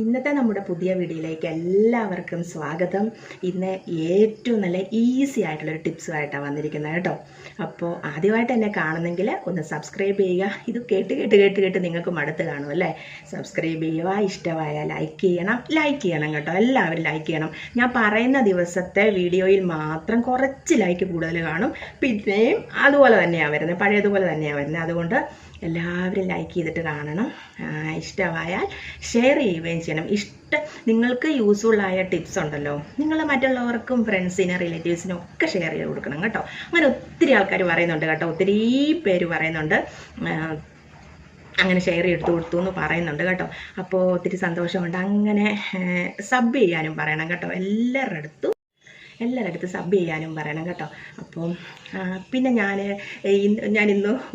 ഇന്നത്തെ നമ്മുടെ പുതിയ വീഡിയോയിലേക്ക് എല്ലാവർക്കും സ്വാഗതം. ഇന്ന് ഏറ്റവും നല്ല ഈസി ആയിട്ടുള്ളൊരു ടിപ്സുമായിട്ടാണ് വന്നിരിക്കുന്നത് കേട്ടോ. അപ്പോൾ ആദ്യമായിട്ട് എന്നെ കാണുന്നെങ്കിൽ ഒന്ന് സബ്സ്ക്രൈബ് ചെയ്യുക. ഇത് കേട്ട് കേട്ട് കേട്ട് കേട്ട് നിങ്ങൾക്ക് മടുത്ത് കാണും അല്ലേ? സബ്സ്ക്രൈബ് ചെയ്യുക ഇഷ്ടമായ ലൈക്ക് ചെയ്യണം. ലൈക്ക് ചെയ്യണം കേട്ടോ. എല്ലാവരും ലൈക്ക് ചെയ്യണം. ഞാൻ പറയുന്ന ദിവസത്തെ വീഡിയോയിൽ മാത്രം കുറച്ച് ലൈക്ക് കൂടുതൽ കാണും. പിന്നെയും അതുപോലെ തന്നെയാണ് വരുന്നത്. പഴയതുപോലെ തന്നെയാണ് വരുന്നത്. അതുകൊണ്ട് എല്ലാവരും ലൈക്ക് ചെയ്തിട്ട് കാണണം. ഇഷ്ടമായാൽ ഷെയർ ചെയ്യുകയും ചെയ്യണം. ഇഷ്ട നിങ്ങൾക്ക് യൂസ്ഫുള്ളായ ടിപ്സ് ഉണ്ടല്ലോ. നിങ്ങൾ മറ്റുള്ളവർക്കും ഫ്രണ്ട്സിനും റിലേറ്റീവ്സിനും ഒക്കെ ഷെയർ ചെയ്ത് കൊടുക്കണം കേട്ടോ. അങ്ങനെ ഒത്തിരി ആൾക്കാർ പറയുന്നുണ്ട് കേട്ടോ. ഒത്തിരി പേര് പറയുന്നുണ്ട്. അങ്ങനെ ഷെയർ എടുത്തു കൊടുത്തു എന്ന് പറയുന്നുണ്ട് കേട്ടോ. അപ്പോൾ ഒത്തിരി സന്തോഷമുണ്ട്. അങ്ങനെ സബ് ചെയ്യാനും പറയണം കേട്ടോ. എല്ലാവരുടെ അടുത്തും എല്ലാവരുടെ അടുത്ത് സബ് ചെയ്യാനും പറയണം കേട്ടോ. അപ്പം പിന്നെ ഞാൻ ഞാൻ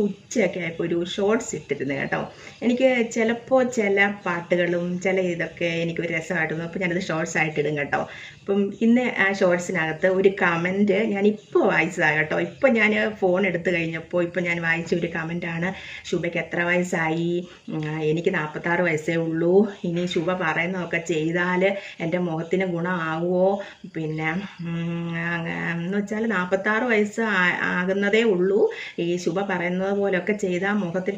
ഉച്ചയൊക്കെ ആയപ്പോൾ ഒരു ഷോർട്സ് ഇട്ടിരുന്നു കേട്ടോ. എനിക്ക് ചിലപ്പോൾ ചില പാട്ടുകളും ചില ഇതൊക്കെ എനിക്ക് ഒരു രസമായിട്ട് അപ്പോൾ ഞാനത് ഷോർട്സ് ആയിട്ടിടും കേട്ടോ. അപ്പം ഇന്ന് ആ ഷോർട്സിനകത്ത് ഒരു കമന്റ് ഞാൻ വായിച്ചതാണ് കേട്ടോ. ഇപ്പോൾ ഞാൻ ഫോൺ എടുത്തു കഴിഞ്ഞപ്പോൾ ഇപ്പോൾ ഞാൻ വായിച്ച ഒരു കമന്റാണ് ശുഭയ്ക്ക് എത്ര വയസ്സായി? എനിക്ക് നാൽപ്പത്താറ് വയസ്സേ ഉള്ളൂ. ഇനി ശുഭ പറയുന്നതൊക്കെ ചെയ്താൽ എന്റെ മുഖത്തിന് ഗുണമാവുമോ പിന്നെ എന്ന് വെച്ചാൽ നാൽപ്പത്താറ് വയസ്സ് ആകുന്നതേ ഉള്ളൂ. ഈ ശുഭ പറയുന്നത് പോലെയൊക്കെ ചെയ്താൽ മുഖത്തിൽ.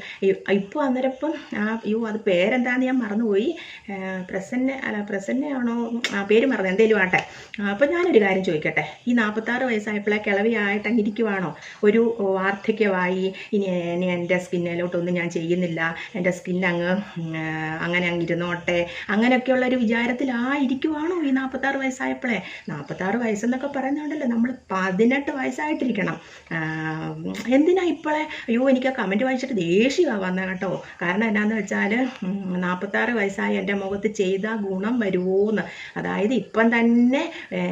ഇപ്പോൾ അന്നേരം ഇപ്പം ആ അയ്യോ അത് പേരെന്താന്ന് ഞാൻ മറന്നുപോയി. പ്രസന്ന അല്ല പ്രസന്നയാണോ? ആ പേര് മറന്നു. എന്തേലും ആട്ടെ. അപ്പം ഞാനൊരു കാര്യം ചോദിക്കട്ടെ. ഈ നാൽപ്പത്താറ് വയസ്സായപ്പോഴേ കിളവിയായിട്ട് അങ്ങ് ഇരിക്കുവാണോ ഒരു വാർദ്ധക്യമായി. ഇനി ഇനി എന്റെ സ്കിന്നിലോട്ടൊന്നും ഞാൻ ചെയ്യുന്നില്ല. എന്റെ ആ, അങ്ങനെ അങ്ങ് ഇരുന്നോട്ടെ അങ്ങനെയൊക്കെയുള്ള ഒരു വിചാരത്തിലായിരിക്കുവാണോ ഈ നാൽപ്പത്താറ് വയസ്സായപ്പോഴേ? നാൽപ്പത്താറ് വയസ്സെന്നൊക്കെ പറയുന്നുണ്ടല്ലോ നമ്മൾ പതിനെട്ട് വയസ്സായിട്ടിരിക്കണം. എന്തിനാ ഇപ്പോഴേ അയ്യോ എനിക്ക് ആ കമന്റ് വായിച്ചിട്ട് ദേഷ്യമാണ് വന്നത് കേട്ടോ. കാരണം എന്നാന്ന് വെച്ചാൽ നാൽപ്പത്താറ് വയസ്സായ എന്റെ മുഖത്ത് ചെയ്ത ഗുണം വരുമോന്ന് അതായത് ഇപ്പം തന്നെ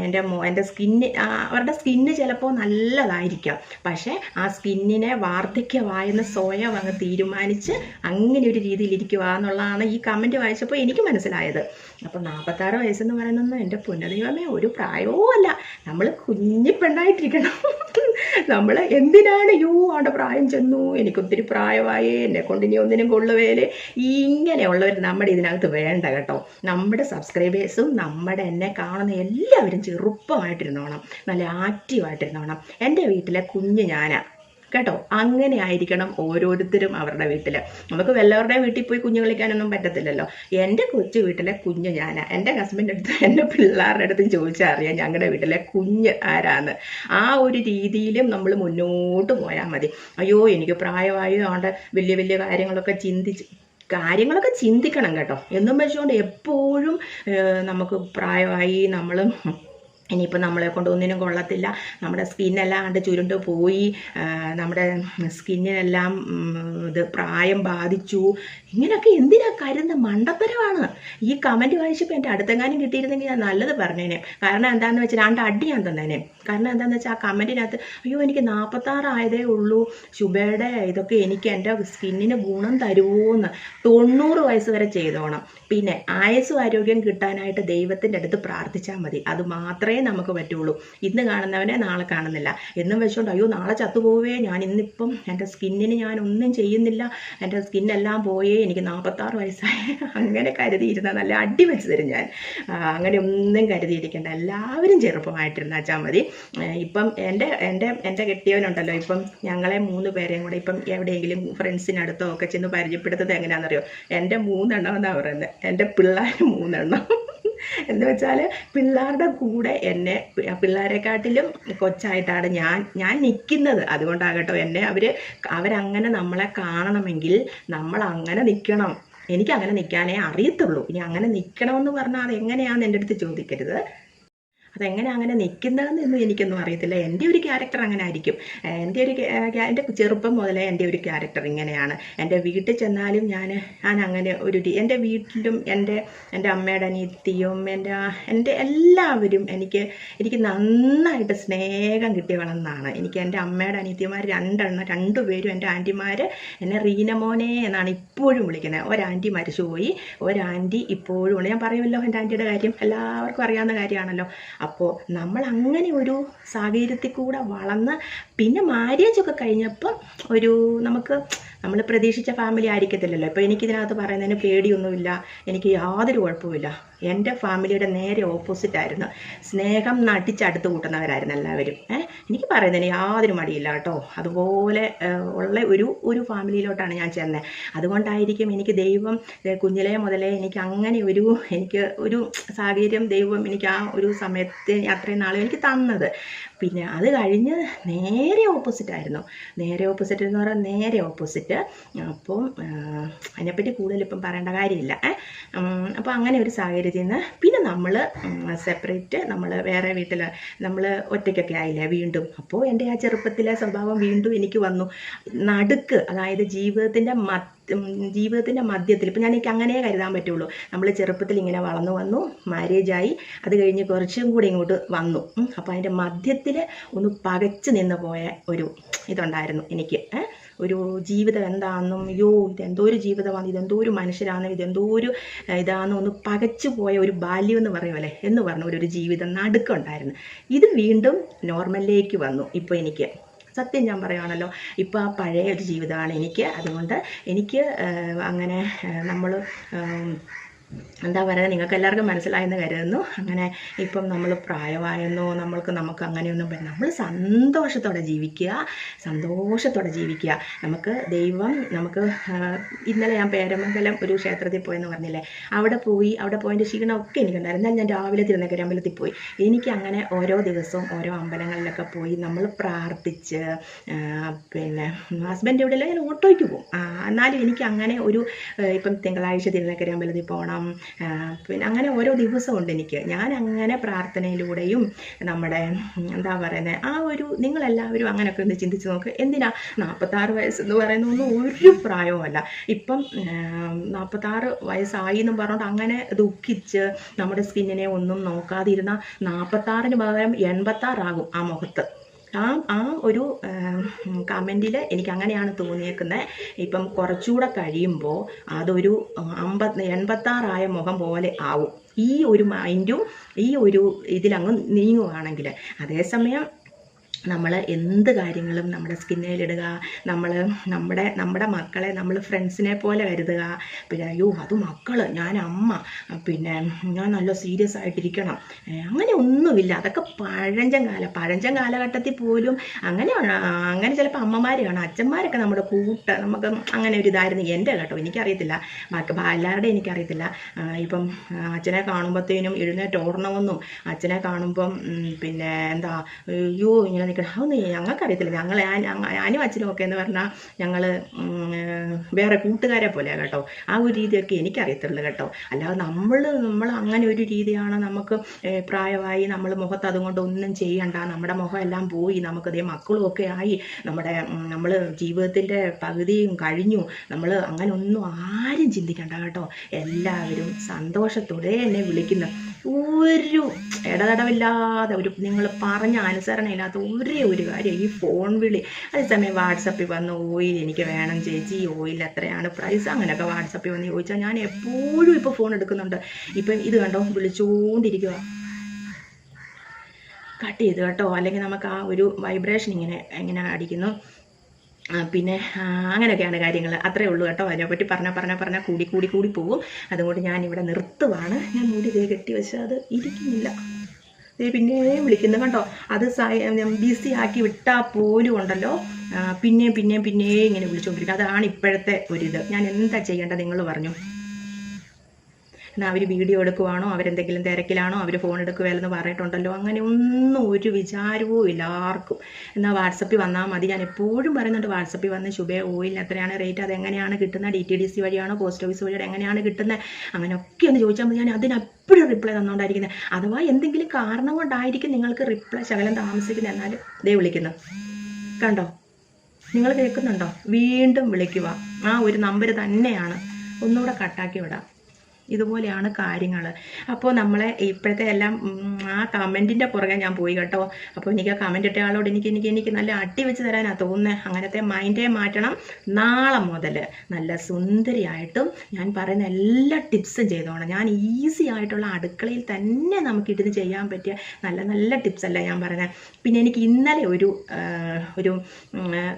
എന്റെ എന്റെ സ്കിന്ന് അവരുടെ സ്കിന്ന് ചിലപ്പോൾ നല്ലതായിരിക്കാം. പക്ഷേ ആ സ്കിന്നിനെ വാർദ്ധക്യമായെന്ന് സ്വയം അങ്ങ് തീരുമാനിച്ച് അങ്ങനെ ഒരു രീതിയിൽ ഇരിക്കുക എന്നുള്ളതാണ് ഈ കമന്റ് വായിച്ചപ്പോൾ എനിക്ക് മനസ്സിലായത്. അപ്പോൾ നാൽപ്പത്താറ് വയസ്സെന്ന് പറയുന്നൊന്നും എന്റെ പുനർദൈവമേ ഒരു പ്രായവും അല്ല. നമ്മൾ കുഞ്ഞി പെണ്ണായിട്ടിരിക്കണം. നമ്മൾ എന്തിനാണ് യൂ അവിടെ പ്രായം ചെന്നു? എനിക്കൊത്തിരി പ്രായമായി. എന്നെ കൊണ്ട് ഇനി ഒന്നിനും കൊള്ളുവേൽ. ഇങ്ങനെയുള്ളവർ നമ്മുടെ ഇതിനകത്ത് വേണ്ട കേട്ടോ. നമ്മുടെ സബ്സ്ക്രൈബേഴ്സും നമ്മുടെ എന്നെ കാണുന്ന എല്ലാവരും ചെറുപ്പമായിട്ടിരുന്നോണം. നല്ല ആക്റ്റീവായിട്ടിരുന്നോണം. എന്റെ വീട്ടിലെ കുഞ്ഞ് ഞാനാ. കേട്ടോ? അങ്ങനെ ആയിരിക്കണം ഓരോരുത്തരും അവരുടെ വീട്ടിൽ നമുക്ക് വല്ലവരുടെ വീട്ടിൽ പോയി കുഞ്ഞു കളിക്കാനൊന്നും പറ്റത്തില്ലല്ലോ. എന്റെ കൊച്ചു വീട്ടിലെ കുഞ്ഞ് ഞാനാ. എന്റെ ഹസ്ബൻഡ് അടുത്ത് എന്റെ പിള്ളേരുടെ അടുത്തും ചോദിച്ചാൽ അറിയാം ഞങ്ങളുടെ വീട്ടിലെ കുഞ്ഞ് ആരാന്ന്. ആ ഒരു രീതിയിലും നമ്മൾ മുന്നോട്ട് പോയാൽ മതി. അയ്യോ എനിക്ക് പ്രായമായി അതുകൊണ്ട് വലിയ വലിയ കാര്യങ്ങളൊക്കെ ചിന്തിച്ച് കാര്യങ്ങളൊക്കെ ചിന്തിക്കണം കേട്ടോ. എന്നും വെച്ചുകൊണ്ട് എപ്പോഴും നമുക്ക് പ്രായമായി നമ്മൾ ഇനിയിപ്പോൾ നമ്മളെ കൊണ്ട് ഒന്നിനും കൊള്ളത്തില്ല. നമ്മുടെ സ്കിന്നെല്ലാം കണ്ട് ചുരുണ്ട് പോയി. നമ്മുടെ സ്കിന്നിനെല്ലാം ഇത് പ്രായം ബാധിച്ചു. ഇങ്ങനെയൊക്കെ എന്തിനാ കരുന്ന് മണ്ടത്തരമാണ്? ഈ കമന്റ് വായിച്ചപ്പോൾ എന്റെ അടുത്തെങ്ങാനും കിട്ടിയിരുന്നെങ്കിൽ ഞാൻ നല്ലത് പറഞ്ഞേനെ. കാരണം എന്താണെന്ന് വെച്ചാൽ രണ്ട് അടി ഞാൻ തന്നേനെ. കാരണം എന്താണെന്ന് വെച്ചാൽ ആ കമന്റിനകത്ത് അയ്യോ എനിക്ക് നാൽപ്പത്താറായതേ ഉള്ളൂ. ശുഭയുടെ ഇതൊക്കെ എനിക്ക് എന്റെ സ്കിന്നിന് ഗുണം തരുമോയെന്ന് തൊണ്ണൂറ് വയസ്സ് വരെ ചെയ്തോണം. പിന്നെ ആയുസ്സും ആരോഗ്യം കിട്ടാനായിട്ട് ദൈവത്തിന്റെ അടുത്ത് പ്രാർത്ഥിച്ചാൽ മതി. അത് മാത്രമേ നമുക്ക് പറ്റുള്ളൂ. ഇന്ന് കാണുന്നവനെ നാളെ കാണുന്നില്ല. എന്നും വെച്ചുകൊണ്ട് അയ്യോ നാളെ ചത്തുപോവേ. ഞാൻ ഇന്നിപ്പം എന്റെ സ്കിന്നിന് ഞാൻ ഒന്നും ചെയ്യുന്നില്ല. എന്റെ സ്കിന്നെല്ലാം പോയേ. എനിക്ക് നാൽപ്പത്താറ് വയസ്സായി. അങ്ങനെ കരുതിയിരുന്ന നല്ല അടി തരും ഞാൻ. അങ്ങനെ ഒന്നും കരുതിയിരിക്കേണ്ട. എല്ലാവരും ചെറുപ്പമായിട്ടിരുന്നാച്ചാൽ മതി. ഇപ്പം എന്റെ എന്റെ എന്റെ കെട്ടിയവനുണ്ടല്ലോ. ഇപ്പം ഞങ്ങളെ മൂന്ന് പേരെയും കൂടെ ഇപ്പം എവിടെയെങ്കിലും ഫ്രണ്ട്സിനടുത്തോ ഒക്കെ ചെന്ന് പരിചയപ്പെടുത്തുന്നത് എങ്ങനെയാണെന്നറിയോ? എന്റെ മൂന്നെണ്ണം എന്നാണ് പറയുന്നത് എന്റെ പിള്ളേർ മൂന്നെണ്ണം. എന്ന് വെച്ചാൽ പിള്ളേരുടെ കൂടെ എന്നെ പിള്ളേരെക്കാട്ടിലും കൊച്ചായിട്ടാണ് ഞാൻ ഞാൻ നിൽക്കുന്നത് അതുകൊണ്ടാകട്ടോ എന്നെ അവർ അവരങ്ങനെ നമ്മളെ കാണണമെങ്കിൽ നമ്മൾ അങ്ങനെ നിൽക്കണം എനിക്ക് അങ്ങനെ നിൽക്കാനേ അറിയത്തുള്ളൂ. ഇനി അങ്ങനെ നിൽക്കണമെന്ന് പറഞ്ഞാൽ അത് എങ്ങനെയാണെന്ന് എന്റെ അടുത്ത് ചോദിക്കരുത്. അതെങ്ങനെ അങ്ങനെ നിൽക്കുന്നതെന്നൊന്നും എനിക്കൊന്നും അറിയത്തില്ല. എന്റെ ഒരു ക്യാരക്ടർ അങ്ങനെ ആയിരിക്കും. എന്റെ ഒരു എന്റെ ചെറുപ്പം മുതലേ എന്റെ ഒരു ക്യാരക്ടർ ഇങ്ങനെയാണ്. എന്റെ വീട്ടിൽ ചെന്നാലും ഞാൻ ഞാൻ അങ്ങനെ ഒരു എന്റെ വീട്ടിലും എന്റെ എന്റെ അമ്മയുടെ അനിയത്തിയും എന്റെ എന്റെ എല്ലാവരും എനിക്ക് എനിക്ക് നന്നായിട്ട് സ്നേഹം കിട്ടി വളർന്നാണ് എനിക്ക് എന്റെ അമ്മയുടെ അനിയത്തിമാർ രണ്ടെണ്ണം രണ്ടുപേരും എന്റെ ആന്റിമാർ എന്നെ റീനമോനെ എന്നാണ് ഇപ്പോഴും വിളിക്കുന്നത്. ഒരാന്റി മരിച്ചുപോയി. ഒരാന്റി ഇപ്പോഴും ഉണ്ട്. ഞാൻ പറയുമല്ലോ എന്റെ ആന്റിയുടെ കാര്യം. എല്ലാവർക്കും അറിയാവുന്ന കാര്യമാണല്ലോ. അപ്പോൾ നമ്മൾ അങ്ങനെ ഒരു സാഹചര്യത്തിൽ കൂടെ വളർന്ന് പിന്നെ മാര്യേജ് ഒക്കെ കഴിഞ്ഞപ്പോൾ ഒരു നമുക്ക് നമ്മൾ പ്രതീക്ഷിച്ച ഫാമിലി ആയിരിക്കത്തില്ലല്ലോ. ഇപ്പോൾ എനിക്കിതിനകത്ത് പറയുന്നതിന് പേടിയൊന്നുമില്ല. എനിക്ക് യാതൊരു കുഴപ്പമില്ല എന്റെ ഫാമിലിയുടെ നേരെ ഓപ്പോസിറ്റ് ആയിരുന്നു. സ്നേഹം നടിച്ചടുത്ത് കൂട്ടുന്നവരായിരുന്നു എല്ലാവരും. ഏഹ് എനിക്ക് പറയുന്നതിന് യാതൊരു മടിയില്ല കേട്ടോ. അതുപോലെ ഉള്ള ഒരു ഒരു ഫാമിലിയിലോട്ടാണ് ഞാൻ ചെന്നത് അതുകൊണ്ടായിരിക്കും എനിക്ക് ദൈവം കുഞ്ഞിലെ മുതലേ എനിക്ക് അങ്ങനെ ഒരു എനിക്ക് ഒരു സാഹചര്യം ദൈവം എനിക്ക് ആ ഒരു സമയത്ത് അത്രയും നാളും എനിക്ക് തന്നത്. പിന്നെ അത് കഴിഞ്ഞ് നേരെ ഓപ്പോസിറ്റ് ആയിരുന്നു. നേരെ ഓപ്പോസിറ്റ് എന്ന് പറഞ്ഞാൽ നേരെ ഓപ്പോസിറ്റ് അപ്പം അതിനെപ്പറ്റി കൂടുതൽ ഇപ്പം പറയേണ്ട കാര്യമില്ല. അപ്പോൾ അങ്ങനെ ഒരു സാഹചര്യത്തിൽ നിന്ന് പിന്നെ നമ്മൾ സെപ്പറേറ്റ് നമ്മൾ വേറെ വീട്ടിൽ നമ്മൾ ഒറ്റയ്ക്കൊക്കെ ആയില്ലേ വീണ്ടും. അപ്പോൾ എന്റെ ആ ചെറുപ്പത്തിലെ സ്വഭാവം വീണ്ടും എനിക്ക് വന്നു. നടുക്ക് അതായത് ജീവിതത്തിന്റെ മ ജീവിതത്തിന്റെ മധ്യത്തിൽ. ഇപ്പം ഞാൻ എനിക്ക് അങ്ങനെ കരുതാൻ പറ്റുള്ളൂ. നമ്മൾ ചെറുപ്പത്തിൽ ഇങ്ങനെ വളർന്നു വന്നു മാരേജായി അത് കഴിഞ്ഞ് കുറച്ചും കൂടി ഇങ്ങോട്ട് വന്നു. അപ്പോൾ അതിന്റെ മധ്യത്തിൽ ഒന്ന് പകച്ചു നിന്ന് പോയ ഒരു ഇതുണ്ടായിരുന്നു എനിക്ക്. ഒരു ജീവിതം എന്താണെന്നും അയ്യോ ഇതെന്തോ ഒരു ജീവിതമാണ് ഇതെന്തോ ഒരു മനുഷ്യരാണെന്നും ഇതെന്തോ ഒരു ഇതാണെന്നും ഒന്ന് പകച്ചു പോയ ഒരു ബാല്യം എന്ന് പറയുമല്ലേ എന്ന് പറഞ്ഞ ഒരു ജീവിതം നടുക്കുണ്ടായിരുന്നു. ഇത് വീണ്ടും നോർമലിലേക്ക് വന്നു ഇപ്പോൾ എനിക്ക്. സത്യം ഞാൻ പറയുകയാണല്ലോ ഇപ്പോൾ ആ പഴയ ഒരു ജീവിതമാണ് എനിക്ക്. അതുകൊണ്ട് എനിക്ക് അങ്ങനെ നമ്മൾ എന്താ പറയുക നിങ്ങൾക്ക് എല്ലാവർക്കും മനസ്സിലായെന്ന് കരുതുന്നു. അങ്ങനെ ഇപ്പം നമ്മൾ പ്രായമായെന്നോ നമ്മൾക്ക് നമുക്ക് അങ്ങനെയൊന്നും പറ്റില്ല നമ്മൾ സന്തോഷത്തോടെ ജീവിക്കുക സന്തോഷത്തോടെ ജീവിക്കുക. നമുക്ക് ദൈവം നമുക്ക് ഇന്നലെ ഞാൻ പേരമംഗലം ഒരു ക്ഷേത്രത്തിൽ പോയെന്ന് പറഞ്ഞില്ലേ? അവിടെ പോയി അവിടെ പോയതിന്റെ ക്ഷീണമൊക്കെ എനിക്കുണ്ടായിരുന്നു. എന്നാൽ ഞാൻ രാവിലെ തിരുനക്കര അമ്പലത്തിൽ പോയി. എനിക്ക് അങ്ങനെ ഓരോ ദിവസവും ഓരോ അമ്പലങ്ങളിലൊക്കെ പോയി നമ്മൾ പ്രാർത്ഥിച്ച് പിന്നെ ഹസ്ബൻഡ് ഇവിടെ ഞാൻ ഓട്ടോയ്ക്ക് പോകും. എന്നാലും എനിക്ക് അങ്ങനെ ഒരു ഇപ്പം തിങ്കളാഴ്ച തിരുനക്കര അമ്പലത്തിൽ പോകണം. പിന്നെ അങ്ങനെ ഓരോ ദിവസമുണ്ട് എനിക്ക്. ഞാൻ അങ്ങനെ പ്രാർത്ഥനയിലൂടെയും നമ്മുടെ എന്താ പറയുന്നത് ആ ഒരു നിങ്ങളെല്ലാവരും അങ്ങനെയൊക്കെ ഒന്ന് ചിന്തിച്ച് നോക്ക്. എന്തിനാ? നാൽപ്പത്താറ് വയസ്സ് എന്ന് പറയുന്ന ഒന്നും ഒരു പ്രായവുമല്ല. ഇപ്പം നാൽപ്പത്താറ് വയസ്സായി എന്നും പറഞ്ഞുകൊണ്ട് അങ്ങനെ ദുഃഖിച്ച് നമ്മുടെ സ്കിന്നിനെ ഒന്നും നോക്കാതിരുന്ന നാൽപ്പത്താറിന് പകരം എൺപത്താറാകും ആ മുഖത്ത്. ആ ആ ഒരു കമന്റിൽ എനിക്ക് അങ്ങനെയാണ് തോന്നിയേക്കുന്നത് ഇപ്പം കുറച്ചുകൂടെ കഴിയുമ്പോൾ അതൊരു അമ്പത് എൺപത്താറായ മുഖം പോലെ ആവും. ഈ ഒരു മൈൻഡും ഈ ഒരു ഇതിലങ്ങ് നീങ്ങുകയാണെങ്കിൽ അതേസമയം നമ്മൾ എന്ത് കാര്യങ്ങളും നമ്മുടെ സ്കിന്നിലിടുക നമ്മൾ നമ്മുടെ നമ്മുടെ മക്കളെ നമ്മൾ ഫ്രണ്ട്സിനെ പോലെ കരുതുക. പിന്നെ അയ്യോ അത് മക്കൾ ഞാൻ അമ്മ പിന്നെ ഞാൻ നല്ല സീരിയസ് ആയിട്ടിരിക്കണം. അങ്ങനെ ഒന്നുമില്ല. അതൊക്കെ പഴഞ്ചൻ കാല. പഴഞ്ചൻ കാലഘട്ടത്തിൽ പോലും അങ്ങനെ അങ്ങനെ ചിലപ്പോൾ അമ്മമാർ കാണാം അച്ഛന്മാരൊക്കെ നമ്മുടെ കൂട്ട നമുക്ക് അങ്ങനെ ഒരു ഇതായിരുന്നു. എന്റെ കേട്ടോ എനിക്കറിയത്തില്ല. ബാക്കി എല്ലാവരുടെ എനിക്കറിയത്തില്ല. ഇപ്പം അച്ഛനെ കാണുമ്പോഴത്തേനും എഴുന്നേറ്റ് ഓടണമെന്നും അച്ഛനെ കാണുമ്പം പിന്നെ എന്താ അയ്യോ ഇങ്ങനെ നിൽക്കണം അതൊന്നും ഞങ്ങൾക്കറിയത്തില്ല ഞങ്ങൾ ഞാനും അച്ഛനും ഒക്കെ എന്ന് പറഞ്ഞാൽ ഞങ്ങൾ വേറെ കൂട്ടുകാരെ പോലെയാണ് കേട്ടോ. ആ ഒരു രീതിയൊക്കെ എനിക്കറിയത്തുള്ളൂ കേട്ടോ. അല്ലാതെ നമ്മൾ നമ്മൾ അങ്ങനെ ഒരു രീതിയാണ് നമുക്ക് പ്രായമായി നമ്മൾ മുഖത്ത് അതുകൊണ്ട് ഒന്നും ചെയ്യണ്ട. നമ്മുടെ മുഖം എല്ലാം പോയി. നമുക്ക് ദേ മക്കളും ഒക്കെ ആയി. നമ്മുടെ നമ്മൾ ജീവിതത്തിന്റെ പകുതിയും കഴിഞ്ഞു. നമ്മൾ അങ്ങനെ ഒന്നും ആരും ചിന്തിക്കണ്ട കേട്ടോ. എല്ലാവരും സന്തോഷത്തോടെ എന്നെ വിളിക്കുന്നു. ഒരു ഇടതടവില്ലാതെ ഒരു നിങ്ങൾ പറഞ്ഞ അനുസരണയില്ലാത്ത ഒരേ ഒരു കാര്യം. ഈ ഫോൺ വിളി അതേസമയം വാട്സപ്പിൽ വന്ന് ഓയിൽ എനിക്ക് വേണം ചേച്ചി ഈ ഓയിൽ എത്രയാണ് പ്രൈസ് അങ്ങനെയൊക്കെ വാട്സപ്പിൽ വന്ന് ചോദിച്ചാൽ ഞാൻ എപ്പോഴും ഇപ്പോൾ ഫോൺ എടുക്കുന്നുണ്ട്. ഇപ്പം ഇത് കണ്ടോ വിളിച്ചുകൊണ്ടിരിക്കുക കട്ട് ചെയ്ത് കേട്ടോ. അല്ലെങ്കിൽ നമുക്ക് ആ ഒരു വൈബ്രേഷൻ ഇങ്ങനെ എങ്ങനെ അടിക്കുന്നു. പിന്നെ അങ്ങനെയൊക്കെയാണ് കാര്യങ്ങൾ അത്രേ ഉള്ളൂ കേട്ടോ. അതിനെപ്പറ്റി പറഞ്ഞാൽ പറഞ്ഞാൽ പറഞ്ഞാൽ കൂടി കൂടി കൂടി പോകും. അതുകൊണ്ട് ഞാൻ ഇവിടെ നിർത്തുവാണ്. ഞാൻ മുടി ദേ കെട്ടി വെച്ചാൽ അത് ഇരിക്കുന്നില്ല. ദേ പിന്നെയും വിളിക്കുന്നു കണ്ടോ? അത് ബിസി ആക്കി വിട്ടാൽ പോലും ഉണ്ടല്ലോ. പിന്നെയും പിന്നെയും പിന്നെയും ഇങ്ങനെ വിളിച്ചുകൊണ്ടിരിക്കും അതാണ് ഇപ്പോഴത്തെ ഒരിത്. ഞാൻ എന്താ ചെയ്യേണ്ടത് നിങ്ങൾ പറഞ്ഞു. എന്നാൽ അവർ വീഡിയോ എടുക്കുവാണോ? അവരെന്തെങ്കിലും തിരക്കിലാണോ? അവർ ഫോൺ എടുക്കുകയല്ലെന്ന് പറഞ്ഞിട്ടുണ്ടല്ലോ. അങ്ങനെ ഒന്നും ഒരു വിചാരവും ഇല്ല ആർക്കും. എന്നാൽ വാട്സപ്പിൽ വന്നാൽ മതി. ഞാൻ എപ്പോഴും പറയുന്നുണ്ട് വാട്സപ്പിൽ വന്ന് ശുഭേ ഓയിലിന് എത്രയാണ് റേറ്റ് അതെങ്ങനെയാണ് കിട്ടുന്നത് ഡി ടി ഡി സി വഴിയാണോ? പോസ്റ്റ് ഓഫീസ് വഴിയാണ്? എങ്ങനെയാണ് കിട്ടുന്നത് അങ്ങനെയൊക്കെ ഒന്ന് ചോദിച്ചാൽ മതി. ഞാൻ അതിനെപ്പോഴും റിപ്ലൈ തന്നുകൊണ്ടായിരിക്കുന്നത് അഥവാ എന്തെങ്കിലും കാരണം കൊണ്ടായിരിക്കും നിങ്ങൾക്ക് റിപ്ലൈ ശകലം താമസിക്കുന്നത് എന്നാലും ദേ വിളിക്കുന്നു. കണ്ടോ? നിങ്ങൾ കേൾക്കുന്നുണ്ടോ? വീണ്ടും വിളിക്കുക. ആ ഒരു നമ്പർ തന്നെയാണ്. ഒന്നുകൂടെ കട്ടാക്കി വിടാം. ഇതുപോലെയാണ് കാര്യങ്ങൾ അപ്പോൾ നമ്മളെ ഇപ്പോഴത്തെ എല്ലാം ആ കമന്റിന്റെ പുറകെ ഞാൻ പോയി കേട്ടോ. അപ്പോൾ എനിക്ക് ആ കമന്റ് ഇട്ട ആളോട് എനിക്ക് എനിക്ക് എനിക്ക് നല്ല അട്ടി വെച്ച് തരാനാണ് തോന്നുന്നത് അങ്ങനത്തെ മൈൻഡേ മാറ്റണം നാളെ മുതൽ നല്ല സുന്ദരിയായിട്ടും ഞാൻ പറയുന്ന എല്ലാ ടിപ്സും ചെയ്തോണം. ഞാൻ ഈസി ആയിട്ടുള്ള അടുക്കളയിൽ തന്നെ നമുക്കിരുന്ന് ചെയ്യാൻ പറ്റിയ നല്ല നല്ല ടിപ്സ് ഞാൻ പറയുന്നത് പിന്നെ എനിക്ക് ഇന്നലെ ഒരു ഒരു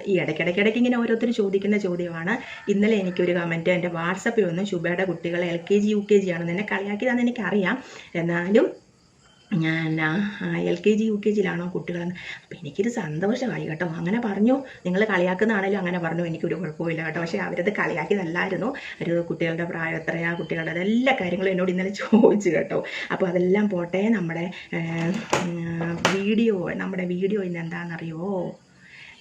ഈ ഇടയ്ക്കിടയ്ക്കിടയ്ക്ക് ഇങ്ങനെ ഓരോരുത്തർ ചോദിക്കുന്ന ചോദ്യമാണ്. ഇന്നലെ എനിക്കൊരു കമന്റ് എന്റെ വാട്സപ്പിൽ വന്നു. ശുഭയുടെ കുട്ടികളെ L K G U K G ആണെന്ന് എന്നെ കളിയാക്കിയതാണെന്ന് എനിക്കറിയാം. എന്നാലും ഞാൻ L K G U K ജിയിലാണോ കുട്ടികളെന്ന്. അപ്പോൾ എനിക്കൊരു സന്തോഷമായി കേട്ടോ. അങ്ങനെ പറഞ്ഞു. നിങ്ങൾ കളിയാക്കുന്നതാണേലും അങ്ങനെ പറഞ്ഞു. എനിക്കൊരു കുഴപ്പമില്ല കേട്ടോ. പക്ഷേ അവരത് കളിയാക്കിയതല്ലായിരുന്നു. ഒരു കുട്ടികളുടെ പ്രായം എത്രയാ കുട്ടികളുടെ എല്ലാ കാര്യങ്ങളും എന്നോട് ഇന്നലെ ചോദിച്ചു കേട്ടോ. അപ്പോൾ അതെല്ലാം പോട്ടെ. നമ്മുടെ വീഡിയോ നമ്മുടെ വീഡിയോ ഇന്ന് എന്താണെന്നറിയോ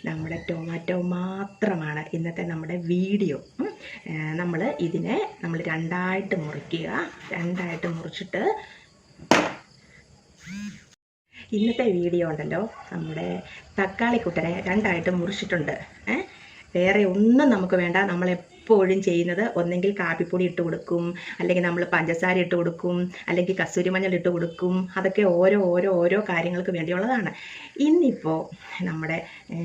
നമ്മുടെ ടൊമാറ്റോ മാത്രമാണ് ഇന്നത്തെ നമ്മുടെ വീഡിയോ. നമ്മൾ ഇതിനെ നമ്മൾ രണ്ടായിട്ട് മുറിക്കുക. രണ്ടായിട്ട് മുറിച്ചിട്ട് ഇന്നത്തെ വീഡിയോ ഉണ്ടല്ലോ. നമ്മുടെ തക്കാളിക്കുട്ടനെ രണ്ടായിട്ട് മുറിച്ചിട്ടുണ്ട്. വേറെ ഒന്നും നമുക്ക് വേണ്ട. നമ്മളെപ്പോഴും ചെയ്യുന്നത് ഒന്നെങ്കിൽ കാപ്പിപ്പൊടി ഇട്ട് കൊടുക്കും അല്ലെങ്കിൽ നമ്മൾ പഞ്ചസാര ഇട്ട് കൊടുക്കും അല്ലെങ്കിൽ കസൂരി മഞ്ഞൾ ഇട്ട് കൊടുക്കും. അതൊക്കെ ഓരോ ഓരോ ഓരോ കാര്യങ്ങൾക്ക് വേണ്ടിയുള്ളതാണ്. ഇന്നിപ്പോൾ നമ്മുടെ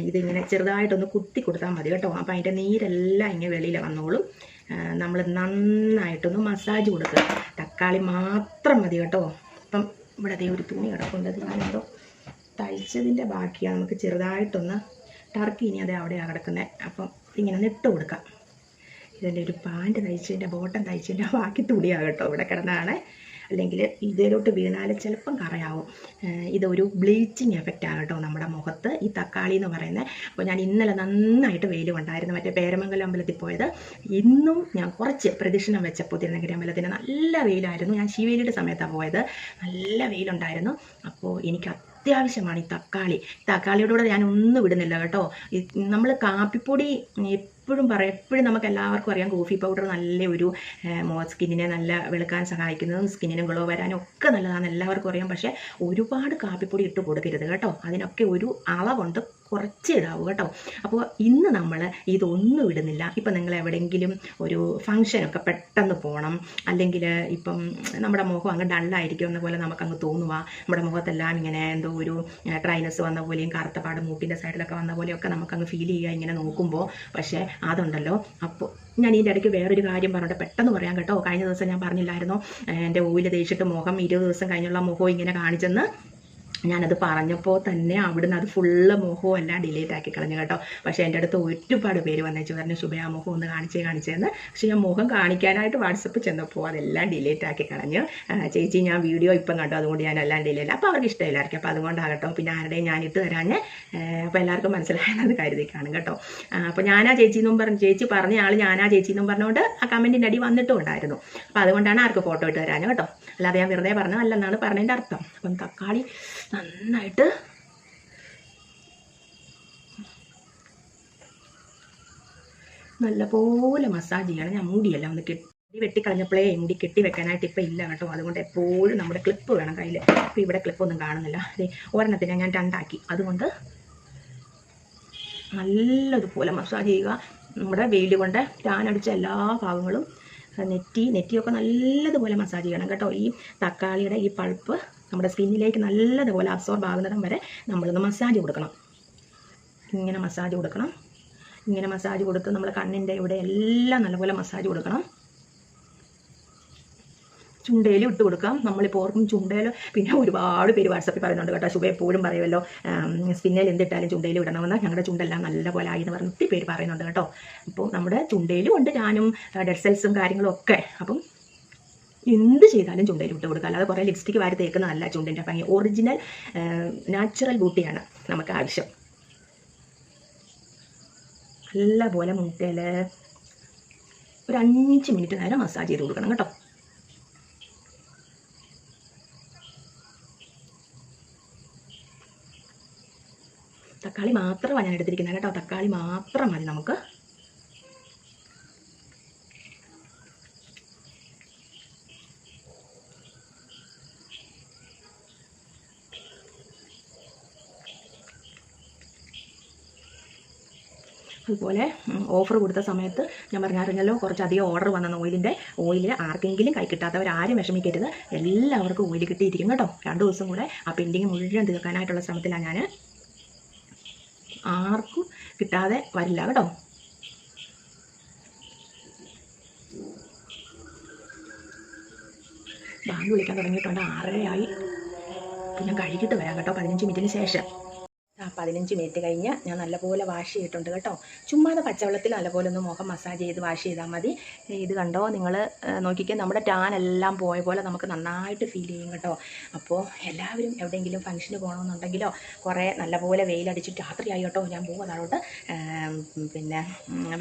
ഇതിങ്ങനെ ചെറുതായിട്ടൊന്ന് കുത്തി കൊടുത്താൽ മതി കേട്ടോ. അപ്പോൾ അതിന്റെ നീരെല്ലാം ഇങ്ങനെ വെളിയിൽ വന്നോളും. നമ്മൾ നന്നായിട്ടൊന്ന് മസാജ് കൊടുക്കുക. തക്കാളി മാത്രം മതി കേട്ടോ. അപ്പം ഇവിടെ അതേ ഒരു തുണി കിടപ്പുണ്ട്. അത് ഞാനെന്തോ തയ്ച്ചതിന്റെ ബാക്കിയാണ്. നമുക്ക് ചെറുതായിട്ടൊന്ന് ടർക്കി ഇനി അതേ അവിടെയാണ് കിടക്കുന്നത് അപ്പം ഇങ്ങനെ ഒന്ന് ഇട്ട് കൊടുക്കാം. ഇതിന്റെ ഒരു പാന്റ് തയ്ച്ചതിന്റെ ബോട്ടം തയ്ച്ചതിന്റെ ബാക്കി തുണിയാകട്ടോ കേട്ടോ ഇവിടെ കിടന്നാണ്. അല്ലെങ്കിൽ ഇതിലോട്ട് വീണാൽ ചിലപ്പം കറയാവും. ഇതൊരു ബ്ലീച്ചിങ് എഫക്റ്റ് ആകട്ടോ നമ്മുടെ മുഖത്ത്. ഈ തക്കാളി എന്ന് പറയുന്നത് അപ്പോൾ ഞാൻ ഇന്നലെ നന്നായിട്ട് വെയിൽ കൊണ്ടായിരുന്നു. മറ്റേ പേരമംഗലം അമ്പലത്തിൽ പോയത്. ഇന്നും ഞാൻ കുറച്ച് പ്രദക്ഷിണം വെച്ചപ്പോൾ തിരുനഗരി അമ്പലത്തിന് നല്ല വെയിലായിരുന്നു. ഞാൻ ശിവേലിയുടെ സമയത്താണ് പോയത്. നല്ല വെയിലുണ്ടായിരുന്നു. അപ്പോൾ എനിക്ക് അത്യാവശ്യമാണ് ഈ തക്കാളി. തക്കാളിയുടെ കൂടെ ഞാൻ ഒന്നും വിടുന്നില്ല കേട്ടോ നമ്മൾ കാപ്പിപ്പൊടി എപ്പോഴും പറയാം എപ്പോഴും നമുക്ക് എല്ലാവർക്കും അറിയാം കോഫി പൗഡർ നല്ല ഒരു സ്കിന്നിനെ നല്ല വെളുക്കാൻ സഹായിക്കുന്നതും സ്കിന്നിനും ഗ്ലോ വരാനും ഒക്കെ നല്ലതാണ് എല്ലാവർക്കും അറിയാം. പക്ഷേ ഒരുപാട് കാപ്പിപ്പൊടി ഇട്ട് കൊടുക്കരുത് കേട്ടോ. അതിനൊക്കെ ഒരു അളവുണ്ട്. കുറച്ച് ഇടാവൂ കേട്ടോ. അപ്പോൾ ഇന്ന് നമ്മൾ ഇതൊന്നും ഇടുന്നില്ല. ഇപ്പം നിങ്ങൾ എവിടെയെങ്കിലും ഒരു ഫങ്ഷനൊക്കെ പെട്ടെന്ന് പോകണം അല്ലെങ്കിൽ ഇപ്പം നമ്മുടെ മുഖം അങ്ങ് ഡള്ളായിരിക്കും എന്ന പോലെ നമുക്കങ്ങ് തോന്നുക നമ്മുടെ മുഖത്തെല്ലാം ഇങ്ങനെ എന്തോ ഒരു ഡ്രൈനസ് വന്ന പോലെയും കറുത്ത പാട് മൂക്കിന്റെ സൈഡിലൊക്കെ വന്ന പോലെയൊക്കെ നമുക്കങ്ങ് ഫീൽ ചെയ്യുക ഇങ്ങനെ നോക്കുമ്പോൾ പക്ഷേ അതുണ്ടല്ലോ. അപ്പോൾ ഞാൻ ഇതിന്റെ ഇടയ്ക്ക് വേറൊരു കാര്യം പറഞ്ഞിട്ട്. പെട്ടെന്ന് പറയാം കേട്ടോ. കഴിഞ്ഞ ദിവസം ഞാൻ പറഞ്ഞില്ലായിരുന്നോ? എന്റെ ഓയിൽ തേച്ചിട്ട് മുഖം ഇരുപത് ദിവസം കഴിഞ്ഞുള്ള മുഖം ഇങ്ങനെ കാണിച്ചെന്ന് ഞാനത് പറഞ്ഞപ്പോൾ തന്നെ അവിടുന്ന് അത് ഫുള്ള് മുഖവും എല്ലാം ഡിലീറ്റ് ആക്കി കളഞ്ഞു കേട്ടോ. പക്ഷേ എന്റെ അടുത്ത് ഒരുപാട് പേര് വന്നേച്ചു പറഞ്ഞു സുബയ മുഖം ഒന്ന് കാണിച്ചേ കാണിച്ചതെന്ന് പക്ഷേ ഞാൻ മുഖം കാണിക്കാനായിട്ട് വാട്സപ്പ് ചെന്നപ്പോൾ അതെല്ലാം ഡിലീറ്റ് ആക്കി കളഞ്ഞു. ചേച്ചി ഞാൻ വീഡിയോ ഇപ്പം കണ്ടു. അതുകൊണ്ട് ഞാൻ എല്ലാം ഡിലീറ്റ് അപ്പോൾ അവർക്ക് ഇഷ്ടമില്ലായിരിക്കും. അപ്പോൾ അതുകൊണ്ടാകട്ടോ പിന്നെ ആരുടെയും ഞാനിട്ട് തരാഞ്ഞ് അപ്പോൾ എല്ലാവർക്കും മനസ്സിലായെന്നത് കരുതി കാണും കേട്ടോ അപ്പോൾ ഞാനാ ചേച്ചി എന്നും പറഞ്ഞു ചേച്ചി പറഞ്ഞ ആൾ ഞാനാ ചേച്ചി എന്നും പറഞ്ഞുകൊണ്ട് ആ കമന്റിന്റെ അടി വന്നിട്ടും ഉണ്ടായിരുന്നു. അപ്പോൾ അതുകൊണ്ടാണ് ആർക്ക് ഫോട്ടോ ഇട്ട് തരാഞ്ഞു കേട്ടോ. അല്ലാതെ ഞാൻ വെറുതെ പറഞ്ഞതല്ലെന്നാണ് പറഞ്ഞതിന്റെ അർത്ഥം. അപ്പം തക്കാളി നന്നായിട്ട് നല്ലപോലെ മസാജ് ചെയ്യണം. ഞാൻ മുടിയെല്ലാം ഒന്ന് കെട്ടി വെട്ടിക്കളഞ്ഞപ്പോഴേ മുടി കെട്ടി വെക്കാനായിട്ട് ഇപ്പം ഇല്ല കേട്ടോ. അതുകൊണ്ട് എപ്പോഴും നമ്മുടെ ക്ലിപ്പ് വേണം കയ്യിൽ. ഇപ്പം ഇവിടെ ക്ലിപ്പൊന്നും കാണുന്നില്ല. അതെ ഒരെണ്ണത്തിനെ ഞാൻ രണ്ടാക്കി. അതുകൊണ്ട് നല്ലതുപോലെ മസാജ് ചെയ്യുക. നമ്മുടെ വെയിൽ കൊണ്ട് ടാനടിച്ച എല്ലാ ഭാഗങ്ങളും നെറ്റി നെറ്റിയൊക്കെ നല്ലതുപോലെ മസാജ് ചെയ്യണം കേട്ടോ. ഈ തക്കാളിയുടെ ഈ പൾപ്പ് നമ്മുടെ സ്കിന്നിലേക്ക് നല്ലതുപോലെ അബ്സോർബ് ആകുന്നിടം വരെ നമ്മളൊന്ന് മസാജ് കൊടുക്കണം. ഇങ്ങനെ മസാജ് കൊടുക്കണം. ഇങ്ങനെ മസാജ് കൊടുത്ത് നമ്മൾ കണ്ണിന്റെ ഇവിടെ എല്ലാം നല്ലപോലെ മസാജ് കൊടുക്കണം. ചുണ്ടയിലും ഇട്ട് കൊടുക്കാം. നമ്മളിപ്പോൾ ഓർക്കും ചുണ്ടയിൽ പിന്നെ ഒരുപാട് പേര് വാട്സപ്പിൽ പറയുന്നുണ്ട് കേട്ടോ ശുഭ എപ്പോഴും പറയുമല്ലോ സ്പിന്നയിൽ എന്തിട്ടാലും ചുണ്ടയിൽ ഇടണമെന്ന്. ഞങ്ങളുടെ ചുണ്ടെല്ലാം നല്ല പോലെ ആയി എന്ന് പറഞ്ഞ് ഒത്തിരി പേര് പറയുന്നുണ്ട് കേട്ടോ. അപ്പോൾ നമ്മുടെ ചുണ്ടയിലും ഉണ്ട് ഞാനും ഡെഡ് സെൽസും കാര്യങ്ങളും ഒക്കെ. അപ്പം എന്ത് ചെയ്താലും ചുണ്ടയിൽ ഇട്ട് കൊടുക്കുക അല്ലാതെ കുറേ ലിപ്സ്റ്റിക്ക് വാരി തേക്കുന്നതല്ല ചുണ്ടിന്റെ ഭംഗി. ഒറിജിനൽ നാച്ചുറൽ ബ്യൂട്ടിയാണ് നമുക്ക് ആവശ്യം. നല്ല പോലെ മുട്ടയിൽ ഒരു അഞ്ച് മിനിറ്റ് നേരം മസാജ് ചെയ്ത് കൊടുക്കണം കേട്ടോ. തക്കാളി മാത്രമാണ് ഞാൻ എടുത്തിരിക്കുന്നത് കേട്ടോ. തക്കാളി മാത്രം മതി നമുക്ക്. അതുപോലെ ഓഫർ കൊടുത്ത സമയത്ത് ഞാൻ പറഞ്ഞായിരുന്നല്ലോ കുറച്ചധികം ഓർഡർ വന്ന ഓയിലിന്റെ ഓയിൽ ആർക്കെങ്കിലും കൈ കിട്ടാത്തവർ ആരും വിഷമിക്കരുത്. എല്ലാവർക്കും ഓയിൽ കിട്ടിയിരിക്കും കേട്ടോ. രണ്ട് ദിവസം കൂടെ ആ പെൻഡിങ് മുഴുവൻ തീർക്കാനായിട്ടുള്ള ശ്രമത്തിലാണ് ഞാൻ ആർക്കും കിട്ടാതെ വരില്ല കേട്ടോ. ബാങ്ക് വിളിക്കാൻ തുടങ്ങിയിട്ടുണ്ട് ആറരയായി. പിന്നെ കഴിഞ്ഞിട്ട് വരാം കേട്ടോ പതിനഞ്ച് മിനിറ്റിന് ശേഷം. പതിനഞ്ച് മിനിറ്റ് കഴിഞ്ഞ് ഞാൻ നല്ലപോലെ വാഷ് ചെയ്തിട്ടുണ്ട് കേട്ടോ. ചുമ്മാതെ പച്ചവെള്ളത്തിൽ നല്ലപോലെ ഒന്ന് മുഖം മസാജ് ചെയ്ത് വാഷ് ചെയ്താൽ മതി. ഇത് കണ്ടോ? നിങ്ങൾ നോക്കിക്കേ നമ്മുടെ ടാൻ എല്ലാം പോയ പോലെ നമുക്ക് നന്നായിട്ട് ഫീൽ ചെയ്യും കേട്ടോ. അപ്പോൾ എല്ലാവരും എവിടെയെങ്കിലും ഫംഗ്ഷന് പോകണമെന്നുണ്ടെങ്കിലോ കുറേ നല്ലപോലെ വെയിലടിച്ചിട്ട് രാത്രിയായി കേട്ടോ. ഞാൻ പോകും താഴോട്ട് പിന്നെ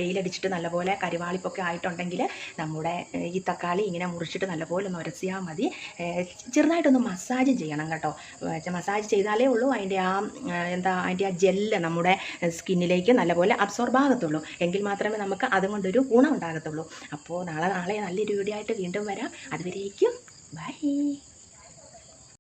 വെയിലടിച്ചിട്ട് നല്ലപോലെ കരിവാളിപ്പൊക്കെ ആയിട്ടുണ്ടെങ്കിൽ നമ്മുടെ ഈ തക്കാളി ഇങ്ങനെ മുറിച്ചിട്ട് നല്ലപോലെ ഒന്ന് ഉരസിയാൽ മതി. ചെറുതായിട്ടൊന്ന് മസാജ് ചെയ്യണം കേട്ടോ. മസാജ് ചെയ്താലേ ഉള്ളൂ. അതിന്റെ ആ ആ, എന്താ അതിന്റെ ആ ജെല്ല് നമ്മുടെ സ്കിന്നിലേക്ക് നല്ലപോലെ അബ്സോർബ് ആകത്തുള്ളൂ. എങ്കിൽ മാത്രമേ നമുക്ക് അതുകൊണ്ടൊരു ഗുണം ഉണ്ടാകത്തുള്ളൂ. അപ്പോൾ നാളെ നാളെ നല്ലൊരു വീഡിയോ ആയിട്ട് വീണ്ടും വരാം. അതുവരേക്കും ബൈ